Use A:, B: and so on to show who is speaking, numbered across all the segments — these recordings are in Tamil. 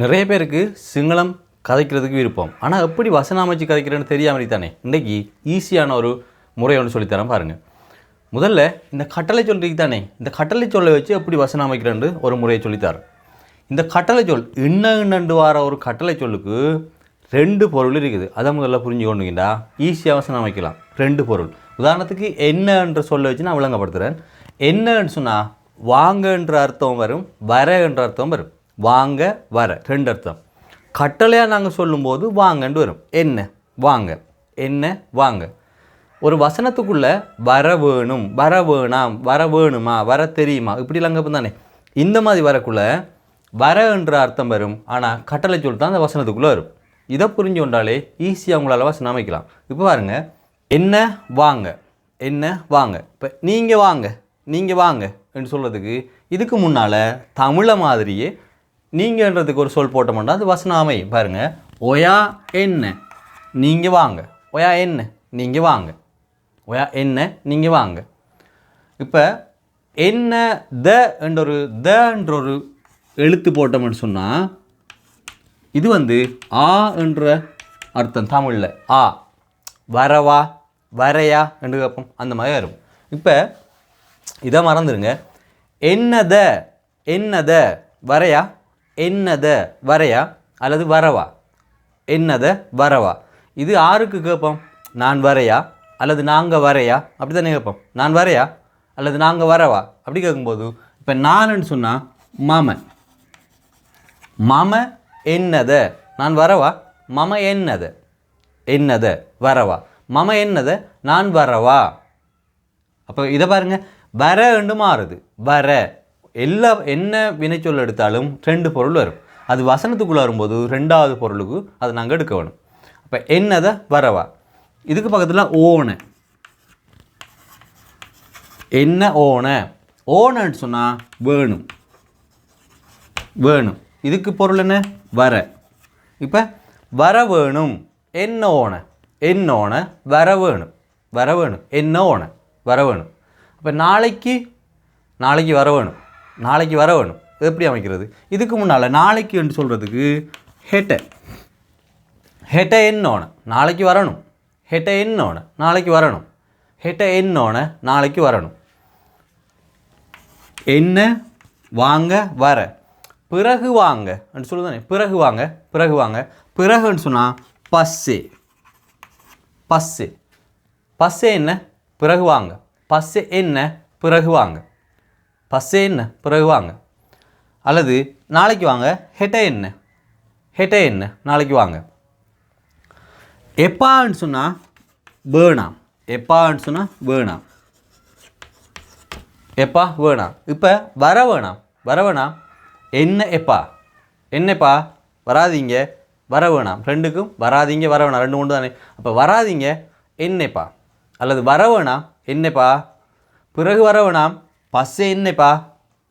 A: நிறைய பேருக்கு சிங்களம் கதைக்கிறதுக்கு விருப்பம். ஆனால் எப்படி வசனம் அமைச்சு கதைக்கிறேன்னு தெரியாமல் தானே? இன்றைக்கி ஈஸியான ஒரு முறை ஒன்று சொல்லித்தரேன் பாருங்கள் முதல்ல இந்த கட்டளை சொல்றீங்க தானே? இந்த கட்டளை சொல்லை வச்சு எப்படி வசனம் அமைக்கிறேன்னு ஒரு முறையை சொல்லித்தார் இந்த கட்டளை சொல் இன்ன இன்னண்டு வார ஒரு கட்டளை சொல்லுக்கு ரெண்டு பொருள் இருக்குது. அதை முதல்ல புரிஞ்சு ஈஸியாக வசனம் அமைக்கலாம் ரெண்டு பொருள். உதாரணத்துக்கு என்னன்ற சொல்லை வச்சு நான் விளங்கப்படுத்துகிறேன் என்னன்னு சொன்னால் வாங்கன்ற அர்த்தம் வரும் வர என்ற அர்த்தம் வரும். வாங்க வர. ரெண்டு அர்த்தம். கட்டளையாக நாங்கள் சொல்லும்போது வாங்கன்னு வரும். என்ன? வாங்க. என்ன? வாங்க. ஒரு வசனத்துக்குள்ளே வர வேணும் வர வேணாம் வர வேணுமா வர தெரியுமா? இப்படிலாம் கேட்போம் தானே இந்த மாதிரி வரக்குள்ள வர என்ற அர்த்தம் வரும். ஆனால் கட்டளை சொல் தான் அந்த வசனத்துக்குள்ளே வரும். இதை புரிஞ்சு கொண்டாலே ஈஸியாக உங்களால் வசனம் அமைக்கலாம். இப்போ பாருங்க. என்ன? வாங்க. என்ன? வாங்க. இப்போ நீங்கள் வாங்க. நீங்கள் வாங்க. என்று சொல்கிறதுக்கு இதுக்கு முன்னால் தமிழை மாதிரியே நீங்கன்றதுக்கு ஒரு சொல் போட்டோம்னா அது வசன அமையும் பாருங்க. ஒயா என்ன? நீங்கள் வாங்க. ஒயா என்ன? நீங்கள் வாங்க. ஒயா என்ன? நீங்கள் வாங்க. இப்போ என்ன த என்ற ஒரு த என்ற ஒரு எழுத்து போட்டோம்னு சொன்னால் இது வந்து ஆ என்ற அர்த்தம் தமிழில். ஆ வரவா வரையா என்று கேட்போம். அந்த மாதிரி வரும். இப்போ இதை மறந்துடுங்க என்னத என்னத வரையா? என்னத வரையா அல்லது வரவா? என்னத வரவா? இது ஆருக்கு கேட்போம். நான் வரையா அல்லது நாங்கள் வரையா? அப்படி தானே கேட்போம். நான் வரையா அல்லது நாங்கள் வரவா? அப்படி கேட்கும்போது இப்போ நானுன்னு சொன்னால் மாம மம என்னத? நான் வரவா? மம என்னத? என்னத? வரவா. மம என்னத? நான் வரவா. அப்போ இதை பாருங்கள் வர என்று மாறுது வர. எல்லா என்ன வினைச்சொல் எடுத்தாலும் ரெண்டு பொருள் வரும். அது வசனத்துக்குள்ளே வரும்போது ரெண்டாவது பொருளுக்கு அதை நாங்கள் எடுக்க வேணும். அப்போ என்னதை வரவா? இதுக்கு பக்கத்தில் ஓன என்ன ஓன ஓனன்னு சொன்னால் வேணும். வேணும். இதுக்கு பொருள் என்ன? வர. இப்போ வர வேணும். என்ன ஓன என்ன ஓன வர வேணும். வர வேணும். என்ன ஓன வர வேணும். அப்போ நாளைக்கு நாளைக்கு வர வேணும். நாளைக்கு வர வேணும். எப்படி அமைக்கிறது? இதுக்கு முன்னால் நாளைக்கு என்று சொல்கிறதுக்கு ஹெட்ட. ஹெட்ட என்னோன? நாளைக்கு வரணும். ஹெட்ட என்னோன? நாளைக்கு வரணும். ஹெட்ட என்னோன? நாளைக்கு வரணும். என்ன? வாங்க வர. பிறகு வாங்க அப்படின்னு சொல்லுதானே பிறகு வாங்க பிறகு வாங்க. பிறகுன்னு சொன்னால் பஸ்ஸே. பஸ்ஸு. பஸ்ஸே என்ன? பிறகு வாங்க. பஸ்ஸு என்ன? பிறகு வாங்க. பஸ்ஸே என்ன பிறகு வாங்க. அல்லது நாளைக்கு வாங்க ஹெட்ட என்ன ஹெட்ட என்ன நாளைக்கு வாங்க. எப்பான்னு சொன்னால் வேணாம். எப்பான்னு சொன்னால் வேணாம். எப்பா வேணாம். இப்போ வர வேணாம். வர வேணாம். என்ன எப்பா? என்னப்பா வராதீங்க. வர வேணாம். ரெண்டுக்கும் வராதீங்க வர வேணாம். ரெண்டு ஒன்று தானே அப்போ வராதீங்க. என்னப்பா அல்லது வர வேணாம். என்னப்பா பிறகு வர வேணாம். பஸ்ஸு என்னப்பா?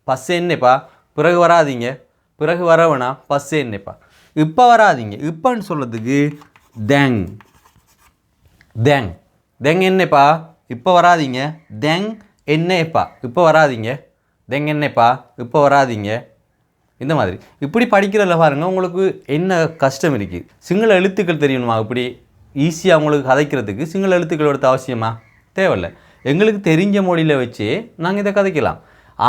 A: பஸ்ஸு என்னப்பா? பிறகு வராதீங்க. பிறகு வரவனா? பஸ்ஸே என்னப்பா? இப்போ வராதீங்க. இப்போன்னு சொல்கிறதுக்கு தேங். தேங். தெங் என்னப்பா? இப்போ வராதீங்க. தெங் என்னப்பா இப்போ வராதீங்க. தெங் என்னப்பா? இப்போ வராதீங்க. இந்த மாதிரி. இப்படி படிக்கிறதில் பாருங்கள் உங்களுக்கு என்ன கஷ்டம் இருக்குது சிங்கள எழுத்துக்கள் தெரியணுமா? இப்படி ஈஸியாக உங்களுக்கு கதைக்கிறதுக்கு சிங்கள எழுத்துக்கள் எடுத்த அவசியமா? தேவையில்லை. எங்களுக்கு தெரிஞ்ச மொழியில் வச்சு நாங்கள் இதை கதைக்கலாம்.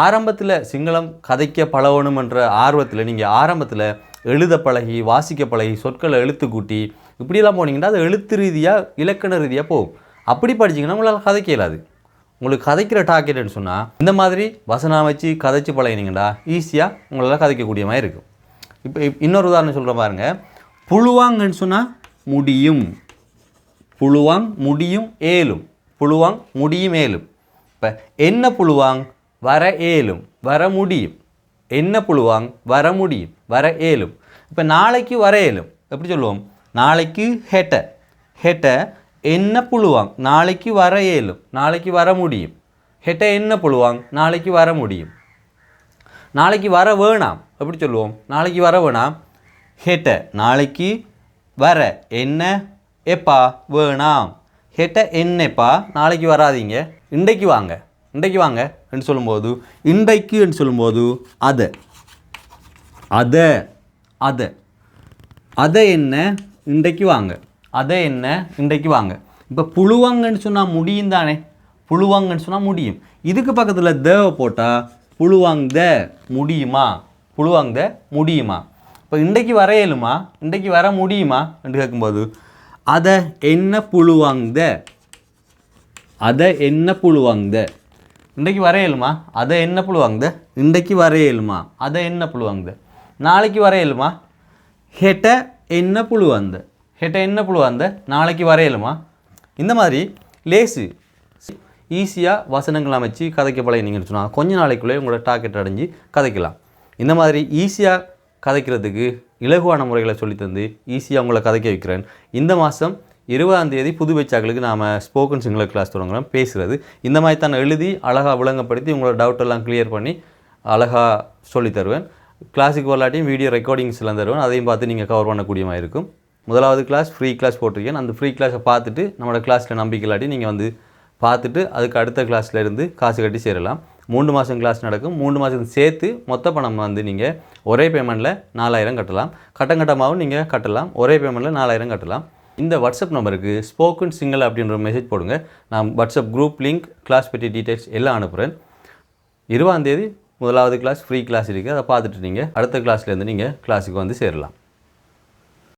A: ஆரம்பத்தில் சிங்களம் கதைக்க பழகணுமன்ற ஆர்வத்தில் நீங்கள் ஆரம்பத்தில் எழுத பழகி வாசிக்க பழகி சொற்களை எழுத்து கூட்டி இப்படியெல்லாம் போனீங்கன்னா அது எழுத்து ரீதியாக இலக்கண ரீதியாக போகும். அப்படி படிச்சீங்கன்னா உங்களால் கதைக்க இயலாது. உங்களுக்கு கதைக்கிற டார்கெட்னு சொன்னால் இந்த மாதிரி வசனம் வச்சு கதைச்சு பழகினீங்கடா ஈஸியாக உங்களால் கதைக்கக்கூடிய மாதிரி இருக்கும். இப்போ இன்னொரு உதாரணம் சொல்கிற பாருங்க. புழுவாங்கன்னு சொன்னால் முடியும். புழுவாங் முடியும் ஏலும். புழுவாங் முடியும் ஏலும் இப்போ என்ன புழுவாங்? வர ஏலும் வர முடியும். என்ன புழுவாங்? வர முடியும் வர ஏலும். இப்போ நாளைக்கு வர ஏலும் எப்படி சொல்லுவோம்? நாளைக்கு ஹெட்ட. ஹெட்ட என்ன புழுவாங்? நாளைக்கு வர ஏலும் நாளைக்கு வர முடியும். ஹெட்ட என்ன புழுவாங்? நாளைக்கு வர முடியும். நாளைக்கு வர வேணாம் எப்படி சொல்லுவோம்? நாளைக்கு வர வேணாம். ஹெட்ட நாளைக்கு வர. என்ன? எப்பா வேணாம். கேட்ட என்னப்பா? நாளைக்கு வராதீங்க. இன்றைக்கு வாங்க. இன்றைக்கு வாங்க என்று சொல்லும்போது இன்றைக்கு என்று சொல்லும்போது அதை. அதை. அதை. அதை என்ன? இன்றைக்கு வாங்க. அதை என்ன? இன்றைக்கு வாங்க. இப்போ புழுவாங்கன்னு சொன்னால் முடியும் தானே? புழுவாங்கன்னு சொன்னால் முடியும். இதுக்கு பக்கத்தில் தேவை போட்டால் புழுவாங்க முடியுமா? புழுவாங்க முடியுமா? இப்போ இன்றைக்கு வரையலுமா இன்றைக்கு வர முடியுமா? என்று கேட்கும்போது அதை என்ன புழுவாங்க அதை என்ன புழுவாங்க இன்றைக்கு வரையலுமா அதை என்ன புழுவாங்க இன்றைக்கு வரையலுமா அதை என்ன புழுவாங்க நாளைக்கு வரையலுமா ஹெட்ட என்ன புழுவாந்த ஹெட்ட என்ன புழுவாந்த நாளைக்கு வரையலுமா இந்த மாதிரி லேசு. ஈஸியாக வசனங்கள் அமைச்சு கதைக்க பழகினீங்கன்னு சொன்னால் கொஞ்ச நாளைக்குள்ளே உங்களோட டார்கெட் அடைஞ்சு கதைக்கலாம். இந்த மாதிரி ஈஸியாக கதைக்கிறதுக்கு இலகுவான முறைகளை சொல்லித் தந்து ஈஸியாக உங்களை கதைக்க வைக்கிறேன். இந்த மாதம் இருபதாம் தேதி புது பேச்சாக்களுக்கு நாம் ஸ்போக்கன் சிங்களர் கிளாஸ் தொடங்குறோம். பேசுகிறது இந்த மாதிரி தான் எழுதி அழகாக விளங்கப்படுத்தி உங்களோட டவுட் எல்லாம் கிளியர் பண்ணி அழகாக சொல்லித் தருவேன். கிளாஸுக்கு வரலாட்டியும் வீடியோ ரெக்கார்டிங்ஸ் எல்லாம் தருவேன். அதையும் பார்த்து நீங்கள் கவர் பண்ணக்கூடிய மாதிரி இருக்கும். முதலாவது கிளாஸ் ஃப்ரீ கிளாஸ் போட்டிருக்கேன். அந்த ஃப்ரீ கிளாஸை பார்த்துட்டு நம்மளோட கிளாஸில் நம்பிக்கை இல்லாட்டி நீங்கள் வந்து பார்த்துட்டு அதுக்கு அடுத்த கிளாஸில் இருந்து காசு கட்டி சேரலாம். மூணு மாதம் கிளாஸ் நடக்கும். மூணு மாதம் சேர்த்து மொத்த பணம் வந்து நீங்கள் ஒரே பேமெண்ட்டில் நாலாயிரம் கட்டலாம். கட்டம் கட்டமாகவும் நீங்கள் கட்டலாம். ஒரே பேமெண்ட்டில் நாலாயிரம் கட்டலாம். இந்த வாட்ஸ்அப் நம்பருக்கு ஸ்போக்கன் சிங்கிள் அப்படின்ற மெசேஜ் போடுங்க. நான் வாட்ஸ்அப் குரூப் லிங்க் கிளாஸ் பற்றி டீட்டெயில்ஸ் எல்லாம் அனுப்புகிறேன் இருபதாந்தேதி முதலாவது கிளாஸ் ஃப்ரீ கிளாஸ் இருக்குது அதை பார்த்துட்டு நீங்கள் அடுத்த கிளாஸ்லேருந்து நீங்கள் கிளாஸுக்கு வந்து சேரலாம்.